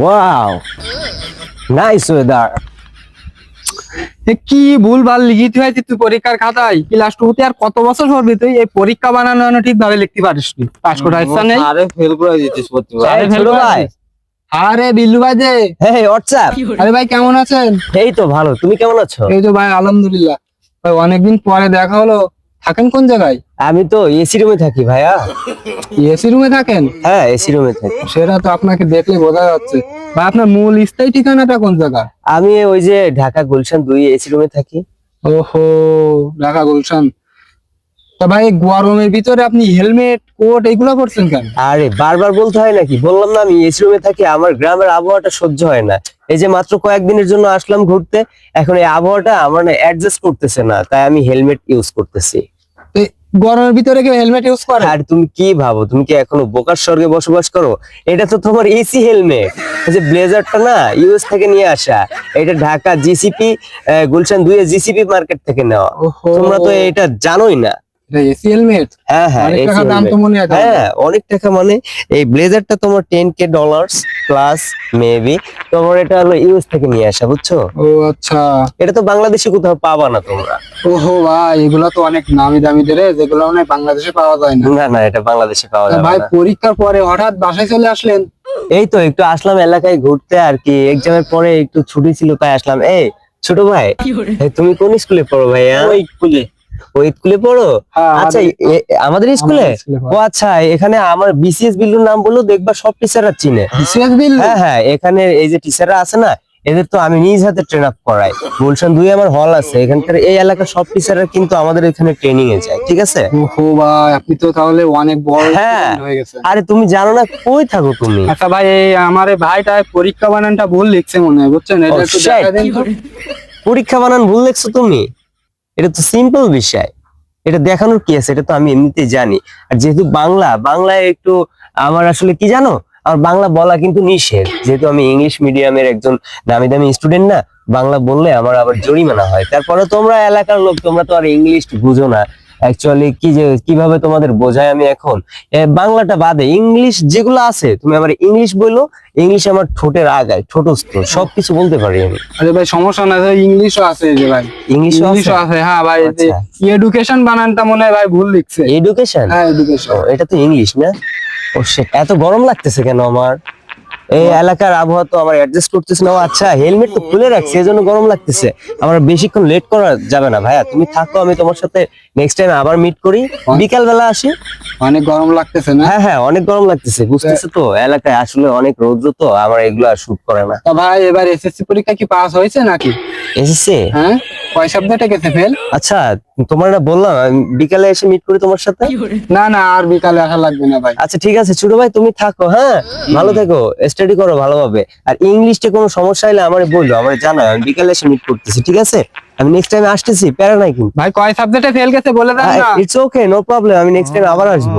Wow nice weather এ কি ভুল ভালো লিখিত হয়েছে তুই পরীক্ষার খাতায়? ক্লাস টুতে আর কত বছর পড়বি তুই? এই পরীক্ষা বানানো ঠিক ভাবে লিখতে পারিস নি। পাস করার ইচ্ছা নেই? আরে ফেল করে দিতিস প্রতিবার। আরে ফেল ভাই। আরে বিল্লু ভাই যে। হেই হোয়াটসঅ্যাপ আরে ভাই কেমন আছেন? এই তো ভালো। তুমি কেমন আছো? এই তো ভাই আলহামদুলিল্লাহ। ভাই অনেকদিন পরে দেখা হলো। থাকেন কোন জায়গায়? আমি তো এসি রুমে থাকি ভাইয়া। এসি রুমে থাকেন? হ্যাঁ এসি রুমে থাকি। সেটা তো আপনাকে দেখলে বোঝা যাচ্ছে। বা আপনার মূল স্থায়ী ঠিকানাটা কোন জায়গা? আমি ওই যে ঢাকা গুলশান দুই এসি রুমে থাকি। ওহো ঢাকা গুলশান। তা ভাই গরমের ভিতরে আপনি হেলমেট কোট এগুলো পরছেন কেন? আরে বারবার বলতে হয় নাকি? বললাম না আমি এসি রুমে থাকি আমার গ্রামের আবহাওয়াটা সহ্য হয় না। এই যে মাত্র কয়েকদিনের জন্য আসলাম ঘুরতে এখন এই আবহাওয়াটা আমার না অ্যাডজাস্ট করতেছে না তাই আমি হেলমেট ইউজ করতেছি। গরমের ভিতরে কেউ হেলমেট ইউজ করে? আর তুমি কি ভাবো? তুমি কি এখনও বোকার স্বর্গে বসবাস করো? এটা তো তোমার এসি হেলমেট যে ব্লেজারটা না ইউএস থেকে নিয়ে আসা এটা ঢাকা জিসিপি গুলশান দুই জিসিপি মার্কেট থেকে নেওয়া। তোমরা তো এটা জানোই না। হ্যাঁ হ্যাঁ অনেক টাকা। মনে হয় হ্যাঁ অনেক টাকা মানে এই ব্লেজারটা তোমার ten K dollars plus maybe তোমার এটা হলো ইউএস থেকে নিয়ে আসা বুঝছ? ও আচ্ছা। এটা তো বাংলাদেশে কোথাও পাবা না তোমরা। ওহো ভাই এগুলো তো অনেক নামি দামি রে। যেগুলো মানে বাংলাদেশে পাওয়া যায় না। না না এটা বাংলাদেশে পাওয়া যাবে ভাই পরীক্ষার পরে হঠাৎ বাসায় চলে আসলেন? এই তো একটু আসলাম এলাকায় ঘুরতে আর কি। এক্সামের পরে একটু ছুটি ছিল তাই আসলাম। এই ছোট ভাই তুমি কোন স্কুলে পড়ো ভাইয়া? ওই খুলে ওই স্কুলে পড়ো? হ্যাঁ, আচ্ছা আমাদের- এ- এ- আমাদের স্কুলে। ও আচ্ছা এখানে আমার বিসিএস বিল্লুর নাম বলল দেখবা সব টিচাররা চিনে। বিসিএস বিল হ্যাঁ হ্যাঁ এখানে এই যে টিচাররা আছে না এদের তো আমি নিজ হাতে ট্রেন আপ করাই। গুলশান দুই আমার হল আছে এখানকার এই এলাকার সব টিচাররা কিন্তু আমাদের এখানে ট্রেনিং এ যায় ঠিক আছে? ওহো ভাই আপনি তো তাহলে অনেক বড় হ্যাঁ। হয়ে গেছেন। আরে তুমি জানো না কই থাকো তুমি? আচ্ছা ভাই এই আমার ভাইটা পরীক্ষা বানানটা ভুল লিখছে মনে হয় বুঝছেন? এটা একটু দেখা দিন পরীক্ষা বানান ভুল দেখছ তুমি? এটা তো সিম্পল বিষয়। এটা দেখানোর কি আছে? এটা তো আমি এমনিতে জানি। আর যেহেতু বাংলা, বাংলায় একটু আমার আসলে কি জানো? আর বাংলা বলা কিন্তু নিষেধ। যেহেতু আমি ইংলিশ মিডিয়ামের একজন দামি দামি স্টুডেন্ট না, বাংলা বললে আমার আবার জরিমানা হয়। তারপরে তোমরা এলাকার লোক, তোমরা তো আর ইংলিশ বুঝো না। অ্যাকচুয়ালি কি যে কীভাবে তোমাদের বোঝায় আমি এখন? বাংলাটা বাদে ইংলিশ যেগুলো আছে তুমি আমার ইংলিশ বলল ইংলিশ আমার ঠোঁটের আগায় ঠোঁটস্থ সবকিছু বলতে পারি আমি। আরে ভাই সমস্যা না ইংলিশও আছে যে ভাই। ইংলিশ ইংলিশও আছে? হ্যাঁ ভাই আচ্ছা। এডুকেশন বানানটা মনে হয় ভাই ভুল লিখছে। এডুকেশন হ্যাঁ এডুকেশন এটা তো ইংলিশ না? ও এত গরম লাগতেছে কেন আমার? এই এলাকার আবহাওয়া তো আমার অ্যাডজাস্ট করতেছে না। আচ্ছা হেলমেট তো খুলে রাখছি এজন্য গরম লাগতেছে। আমার বেশিক্ষণ লেট করা যাবে না ভাইয়া তুমি থাকো আমি তোমার সাথে নেক্সট টাইম আবার মিট করি। বিকাল বেলা আসি। অনেক গরম লাগতেছে না? হ্যাঁ হ্যাঁ অনেক গরম লাগতেছে বুঝতেছে তো? এলাকায় আসলে অনেক রৌদ্র তো আমার এগুলো আর শুট করে না। তা ভাই এবার এসএসসি পরীক্ষা কি পাস হয়েছে নাকি? এসেছে হ্যাঁ? কয় ফেল? আচ্ছা তোমার না বললাম আমি বিকালে এসে মিট করি তোমার সাথে? না না আর বিকালে আসা লাগবে না ভাই। আচ্ছা ঠিক আছে ছোট ভাই তুমি থাকো হ্যাঁ? ভালো থেকো স্টাডি করো ভালোভাবে। আর ইংলিশে কোনো সমস্যা হলে আমারে বলল আমার জানাও আমি বিকালে এসে মিট করতেছি ঠিক আছে? আমি নেক্সট টাইম আসতেছি প্যারা নাই কিন্তু। ভাই কয় সাবজেক্টে ফেল গেছে বলে দেন না। ইটস ওকে নো প্রবলেম আমি নেক্সট টাইম আবার আসব।